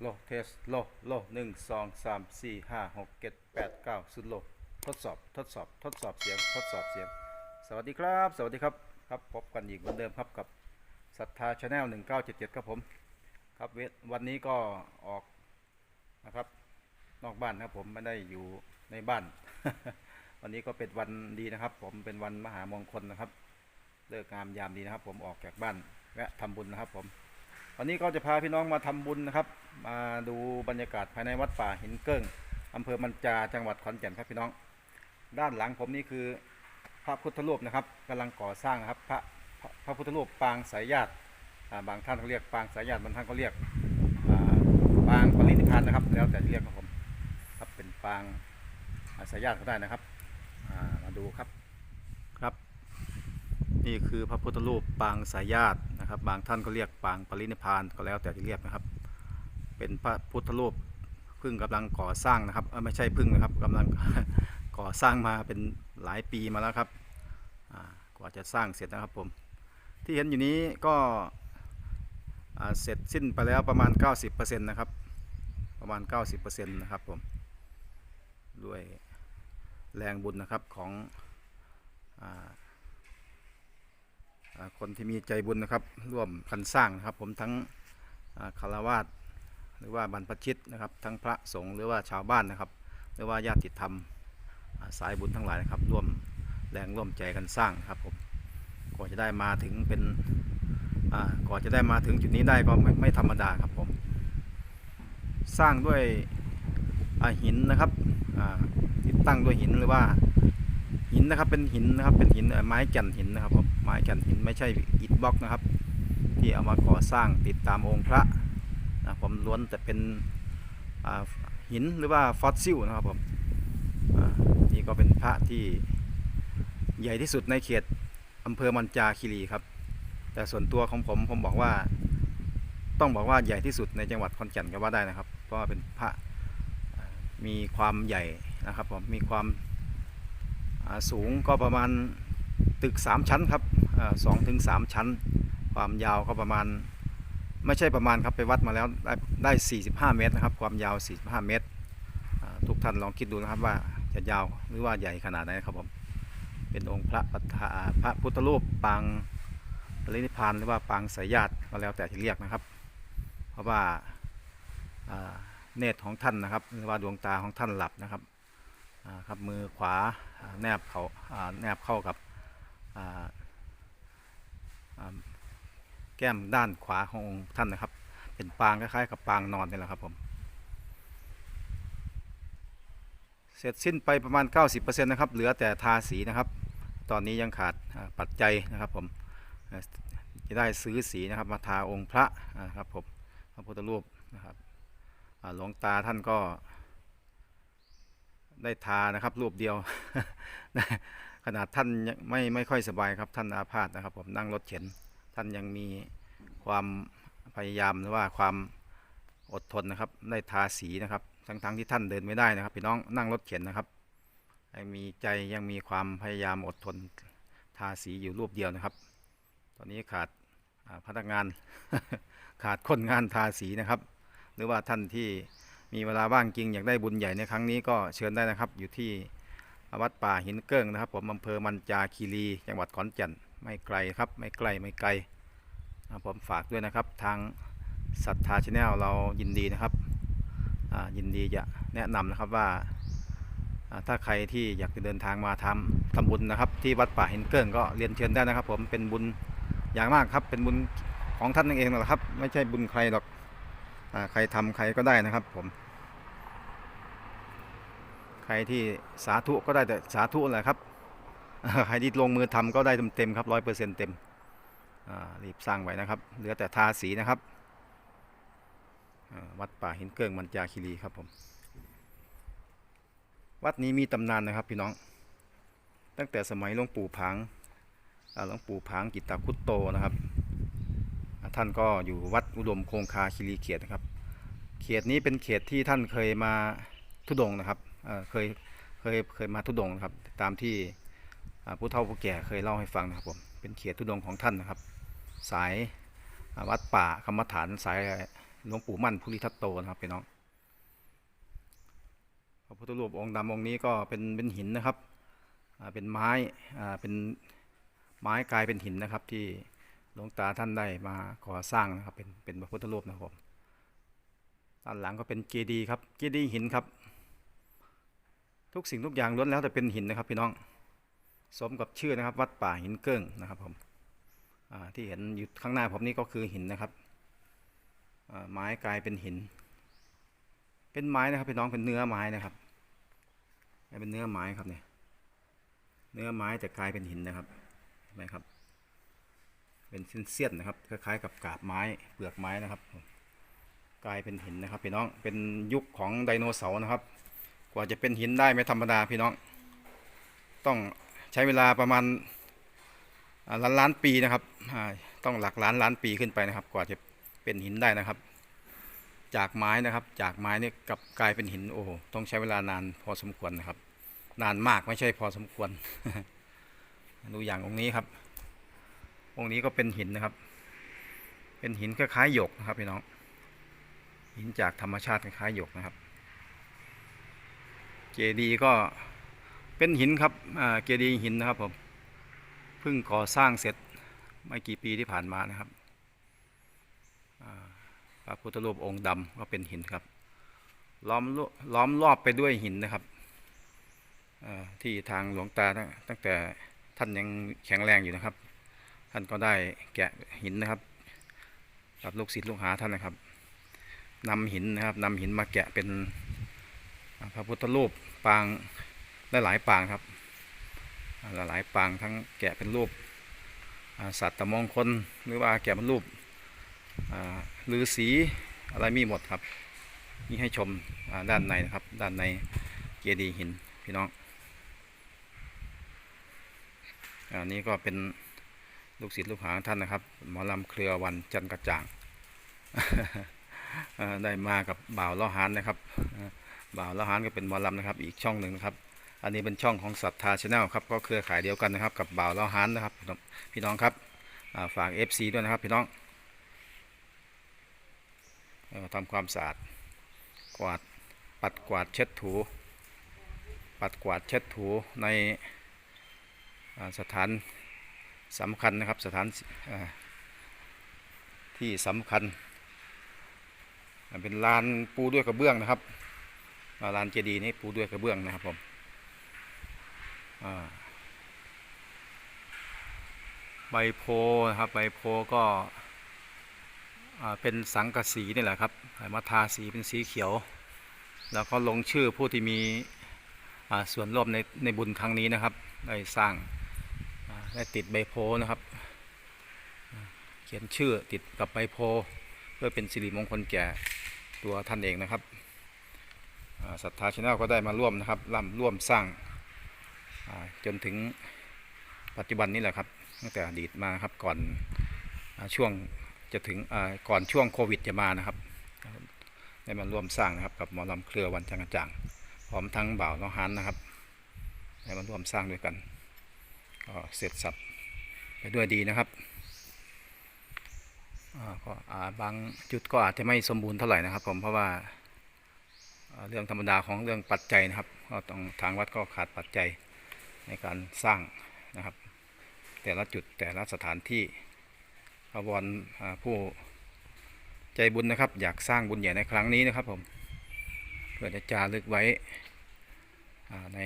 โลเทสโลโลหนึ่งสองสามสี่ห้าหกเจ็ดแปดเก้าสุดโลทดสอบทดสอบทดสอบเสียงทดสอบเสียง สวัสดีครับ สวัสดีครับครับพบกันอีกเหมือนเดิมครับกับศรัทธาชาแนลหนึ่งเก้าเจ็ดเจ็ดครับผมครับเวทวันนี้ก็ออกนะครับนอกบ้านนะครับผมไม่ได้อยู่ในบ้าน วันนี้ก็เป็นวันดีนะครับ ผมเป็นวันมหามงคลนะครับเลิกงามยามดีนะครับ ผมออกจากบ้านแวะทำบุญนะครับผม วันนี้ก็จะพาพี่น้องมาทำบุญนะครับ มาดูบรรยากาศภายในวัดป่าหินเกิ้งอำเภอมันจาจังหวัดขอนแก่นครับพี่น้อง ด้านหลังผมนี่คือพระพุทธรูปนะครับกำลังก่อสร้างนะครับพระพระพุทธรูปปางสายญาติบางท่านเขาเรียกปางสายญาติบางท่านเขาเรียกปางปรินิพพานนะครับ แล้วแต่เรียกครับผมครับเป็นปางสายญาติก็ได้นะครับมาดูครับ นี่คือพระพุทธรูปปางสายญาตินะครับ บางท่านก็เรียกปางปรินิพานก็แล้วแต่จะเรียกนะครับ เป็นพระพุทธรูปเพิ่งกำลังก่อสร้างนะครับไม่ใช่เพิ่งนะครับกำลังก่อสร้างมาเป็นหลายปีมาแล้วครับกว่าจะสร้างเสร็จนะครับผมที่เห็นอยู่นี้ก็เสร็จสิ้นไปแล้วประมาณ 90%นะครับประมาณ 90%นะครับผมด้วยแรงบุญนะครับของอ คนที่มีใจบุญนะครับ ร่วมกันสร้างนะครับ ผมทั้งคารวาสหรือว่าบรรพชิตนะครับ ทั้งพระสงฆ์หรือว่าชาวบ้านนะครับ หรือว่าญาติธรรมสายบุญทั้งหลายนะครับ ร่วมแรงร่วมใจกันสร้างครับผมกว่าจะได้มาถึงเป็นอ่าก่อนจะได้มาถึงจุดนี้ได้ก็ไม่ไมธรรมดาครับผม สร้างด้วยหินนะครับติดตั้งด้วยหินหรือว่า นนะครับ เป็นหินนะครับ เป็นหินเออไม้แก่นหินนะครับผมไม้แก่นหินไม่ใช่อิฐบล็อกนะครับ ที่เอามาก่อสร้างติดตามองค์พระนะผมล้วนแต่เป็นหินหรือว่าฟอสซิลนะครับผมนี่ก็เป็นพระที่ใหญ่ที่สุดในเขตอำเภอมันจาคีรีครับ แต่ส่วนตัวของผมผมบอกว่าต้องบอกว่าใหญ่ที่สุดในจังหวัดขอนแก่นก็ว่าได้นะครับ เพราะว่าเป็นพระมีความใหญ่นะครับผมมีความ สูงก็ประมาณตึก 3 ชั้นครับสองถึงสามชั้น ความยาวก็ประมาณไม่ใช่ประมาณครับไปวัดมาแล้วได้ได้ 45 เมตรนะครับ ความยาว 45 เมตร ทุกท่านลองคิดดูนะครับว่าจะยาวหรือว่าใหญ่ขนาดไหนครับผมเป็นองค์พระปฐาพระพุทธรูปปางปรินิพานหรือว่าปางสายญาติก็แล้วแต่ที่เรียกนะครับ เพราะว่าเนตรของท่านนะครับหรือว่าดวงตาของท่านหลับนะครับ ครับมือขวาแนบเขาแนบเข้ากับแก้มด้านขวาขององค์ท่านนะครับ เป็นปางคล้ายๆกับปางนอนนี่แหละครับผมเสร็จสิ้นไปประมาณ 90%นะครับ เหลือแต่ทาสีนะครับ ตอนนี้ยังขาดปัจจัยนะครับผมจะได้ซื้อสีนะครับมาทาองค์พระนะครับผมพระพุทธรูปนะครับหลวงตาท่านก็ ได้ทานะครับ รูปเดียวขนาดท่านไม่ไม่ค่อยสบายครับท่านอาพาธนะครับ ผมนั่งรถเข็น ท่านยังมีความพยายามหรือว่าความอดทนนะครับ ได้ทาสีนะครับ ทั้งๆทที่ท่านเดินไม่ได้นะครับพี่น้องนั่งรถเข็นนะครับยังมีใจยังมีความพยายามอดทนทาสีอยู่รูปเดียวนะครับ ตอนนี้ขาดพนักงานขาดคนงานทาสีนะครับ หรือว่าท่านที่ มีเวลาว่างจริงอยากได้บุญใหญ่ในครั้งนี้ก็เชิญได้นะครับ อยู่ที่วัดป่าหินเกิ้งนะครับ ผมอำเภอมันจาคีรี จังหวัดขอนแก่นไม่ไกลครับ ไม่ไกลไม่ไกลผมฝากด้วยนะครับทางศรัทธาชาแนลเรายินดีนะครับยินดีจะแนะนำนะครับว่าถ้าใครที่อยากจะเดินทางมาทำทำบุญนะครับ ที่วัดป่าหินเกิ้งก็เรียนเชิญได้นะครับ ผมเป็นบุญอย่างมากครับ เป็นบุญของท่านเองนั่นแหละครับ ไม่ใช่บุญใครหรอกอใครทำใครก็ได้นะครับผม ใครที่สาธุก็ได้แต่สาธุแหละครับ ใครที่ลงมือทำก็ได้เต็มๆครับร้อยเปอร์เซ็นต์เต็มรีบสร้างไว้นะครับ เหลือแต่ทาสีนะครับ วัดป่าหินเกิ้งมันจาคีรีครับผม วัดนี้มีตำนานนะครับพี่น้อง ตั้งแต่สมัยหลวงปู่ผางหลวงปู่ผางกิตตาคุตโตนะครับ ท่านก็อยู่วัดอุดมคงคาคีรีเขตนะครับ เขตนี้เป็นเขตที่ท่านเคยมาทุดงนะครับ เคยเคยเคยมาทุดงค์นะครับ ตามที่ผู้เฒ่าผู้แก่เคยเล่าให้ฟังนะครับผมเป็นเขตทุดงของท่านนะครับ สายวัดป่าคำฐานสายหลวงปู่มั่นภูริทัตโตนะครับพี่น้องพระพุทธรูปองค์ดำองค์นี้ก็เป็นเป็นหินนะครับเป็นไม้เป็นไม้กลายเป็นหินนะครับที่หลวงตาท่านได้มาก่อสร้างนะครับเป็นเป็นพระพุทธรูปนะครับด้านหลังก็เป็นเจดีย์ครับเจดีย์หินครับ ทุกสิ่งทุกอย่างล้วนแล้วแต่เป็นหินนะครับพี่น้อง สมกับชื่อนะครับ วัดป่าหินเกิ้งนะครับผมที่เห็นอยู่ข้างหน้าผมนี่ก็คือหินนะครับไม้กลายเป็นหิน เป็นไม้นะครับพี่น้องเป็นเนื้อไม้นะครับเป็นเนื้อไม้ครับเนี่ยเนื้อไม้แต่กลายเป็นหินนะครับเห็นไหมครับ เป็นเส้นๆนะครับคล้ายๆกับกาบไม้เปลือกไม้นะครับ กลายเป็นหินนะครับพี่น้องเป็นยุคของไดโนเสาร์นะครับ กว่าจะเป็นหินได้ไม่ธรรมดาพี่น้อง ต้องใช้เวลาประมาณล้านล้านปีนะครับต้องหลักล้านล้านปีขึ้นไปนะครับ กว่าจะเป็นหินได้นะครับ จากไม้นะครับ จากไม้นี่กลับกลายเป็นหินโอ้โหต้องใช้เวลานานพอสมควรนะครับ นานมากไม่ใช่พอสมควร ดูอย่างองค์นี้ครับ องค์นี้ก็เป็นหินนะครับ เป็นหินคล้ายๆหยกนะครับพี่น้องหินจากธรรมชาติคล้ายๆหยกนะครับ เจดีก็เป็นหินครับเจดีหินนะครับผมเพิ่งก่อสร้างเสร็จไม่กี่ปีที่ผ่านมานะครับพระพุทธรูปองค์ดำก็เป็นหินครับล้อมล้อมรอบไปด้วยหินนะครับที่ทางหลวงตาตั้งตั้งแต่ท่านยังแข็งแรงอยู่นะครับ ท่านก็ได้แกะหินนะครับกับลูกศิษย์ลูกหาท่านนะครับนำหินนะครับนำหินมาแกะเป็น พระพุทธรูปปางได้หลายปางครับอ่าหลายปางทั้งแกะเป็นรูปสัตว์ตะมงคลหรือว่าแกะเป็นรูปอ่าฤาษีอะไรมีหมดครับนี่ให้ชมด้านในนะครับ ด้านในเจดีย์หินพี่น้องอันนี้ก็เป็นลูกศิษย์ลูกหาท่านนะครับ หมอลำเครือวันจันกระจ่างได้มากับบ่าวล้อหานนะครับ บ่าวละหานก็เป็นหมอลำนะครับ อีกช่องหนึ่งนะครับ อันนี้เป็นช่องของศรัทธาชาแนลครับ ก็เครือข่ายเดียวกันนะครับ กับบ่าวละหานนะครับ พี่น้องครับาฝาก FC ด้วยนะครับพี่น้องอ่อทำความสะอาดกวาดปัดกวาดเช็ดถู ปัดกวาดเช็ดถูในสถานสำคัญนะครับสถานที่สำคัญ เป็นลานปูด้วยกระเบื้องนะครับ ลานเจดีย์นี้ปูด้วยกระเบื้องนะครับผมใบโพนะครับใบโพก็เป็นสังกะสีนี่แหละครับมาทาสีเป็นสีเขียว แล้วก็ลงชื่อผู้ที่มีส่วนร่วมในในบุญครั้งนี้นะครับได้สร้างได้ติดใบโพนะครับ เขียนชื่อติดกับใบโพ เพื่อเป็นสิริมงคลแก่ตัวท่านเองนะครับ ศรัทธาชาแนลก็ได้มาร่วมนะครับร่ำร่วมสร้างจนถึงปัจจุบันนี้แหละครับตั้งแต่อดีตมาครับก่อนอช่วงจะถึงก่อนช่วงโควิดจะมานะครับ ได้มาร่วมสร้างนะครับกับหมอลำเครือวันจังกระจ่างพร้อมทั้งบ่าวน้องฮันนะครับได้มาร่วมสร้างด้วยกันก็เสร็จสับไปด้วยดีนะครับก็บางจุดก็อาจจะไม่สมบูรณ์เท่าไหร่นะครับผมเพราะว่า เรื่องธรรมดาของเรื่องปัจจัยนะครับก็ต้องทางวัดก็ขาดปัจจัยในการสร้างนะครับ แต่ละจุดแต่ละสถานที่ขบวนอ่าผู้ใจบุญนะครับ อยากสร้างบุญใหญ่ในครั้งนี้นะครับผมเพื่อจะจารึกไว้ใน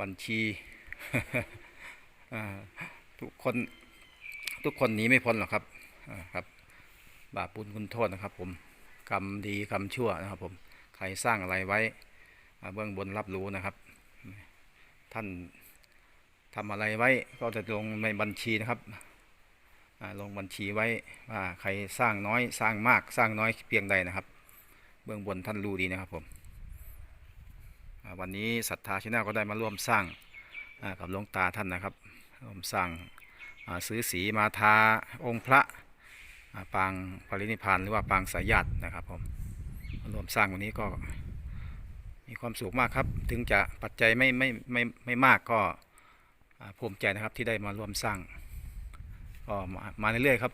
บัญชีทุกคนทุกคนหนีไม่พ้นหรอกครับครับ บาปบุญคุณโทษนะครับผม กรรมดีกรรมชั่วนะครับผมใครสร้างอะไรไว้เบื้องบนรับรู้นะครับ ท่านทำอะไรไว้ก็จะลงในบัญชีนะครับลงบัญชีไว้ว่าใครสร้างน้อยสร้างมากสร้างน้อยเพียงใดนะครับ เบื้องบนท่านรู้ดีนะครับผมวันนี้ศรัทธาชนะก็ได้มาร่วมสร้างกับหลวงตาท่านนะครับร่วมสร้างซื้อสีมาทาองค์พระ ปางปรินิพานหรือว่าปางสายญาตินะครับผมรวมสร้างวันนี้ก็มีความสุขมากครับ ถึงจะปัจจัยไม่ไม่ไม่ไม่มากก็ภูมิใจนะครับที่ได้มาร่วมสร้างก็มาเรื่อยๆครับ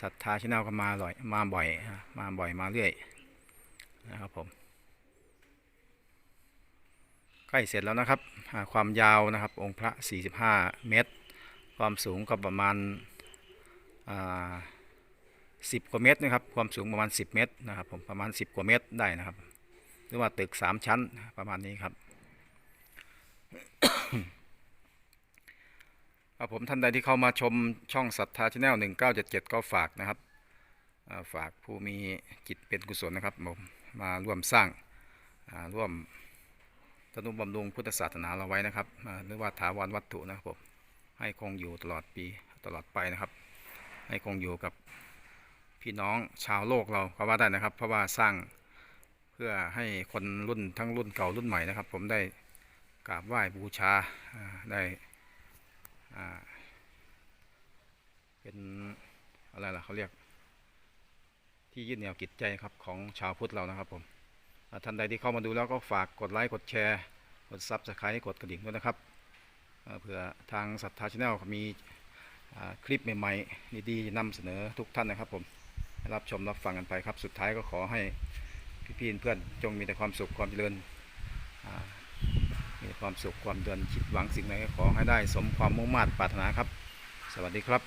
ศรัทธาชแนลก็มาบ่อยมาบ่อยมาบ่อยมาเรื่อยนะครับผมใกล้เสร็จแล้วนะครับความยาวนะครับองค์พระ 45 เมตร ความสูงก็ประมาณอ่า 10 กว่าเมตรนะครับ ความสูงประมาณ 10 เมตรนะครับผมประมาณ 10 กว่าเมตรได้นะครับ หรือว่าตึก 3 ชั้นประมาณนี้ครับครับผมท่านใดที่เข้ามาชมช่องศรัทธาชแนล1977 ก็ฝากนะครับฝากผู้มีจิตเป็นกุศลนะครับผมมาร่วมสร้างร่วมทนุบำรุงพุทธศาสนาเราไว้นะครับหรือว่าถาวรวัตถุนะครับผมให้คงอยู่ตลอดปีตลอดไปนะครับ ให้คงอยู่กับ พี่น้องชาวโลกเราก็ว่าได้นะครับ เพราะว่าสร้างเพื่อให้คนรุ่นทั้งรุ่นเก่ารุ่นใหม่นะครับ ผมได้กราบไหว้บูชาได้เป็นอะไรล่ะเขาเรียก ที่ยึดเหนี่ยวจิตใจครับของชาวพุทธเรานะครับผมท่านใดที่เข้ามาดูแล้วก็ฝากกดไลค์กดแชร์กดซับสไครต์กดกระดิ่งด้วยนะครับเผื่อทางศรัทธาชาแนลมีคลิปใหม่ ๆ ดีๆนำเสนอทุกท่านนะครับผม รับชมรับฟังกันไปครับ สุดท้ายก็ขอให้พี่ๆเพื่อนจงมีแต่ความสุขความเจริญมีความสุขความเดินคิดหวังสิ่งใดก็ขอให้ได้สมความมุ่งมั่นปรารถนาครับ สวัสดีครับ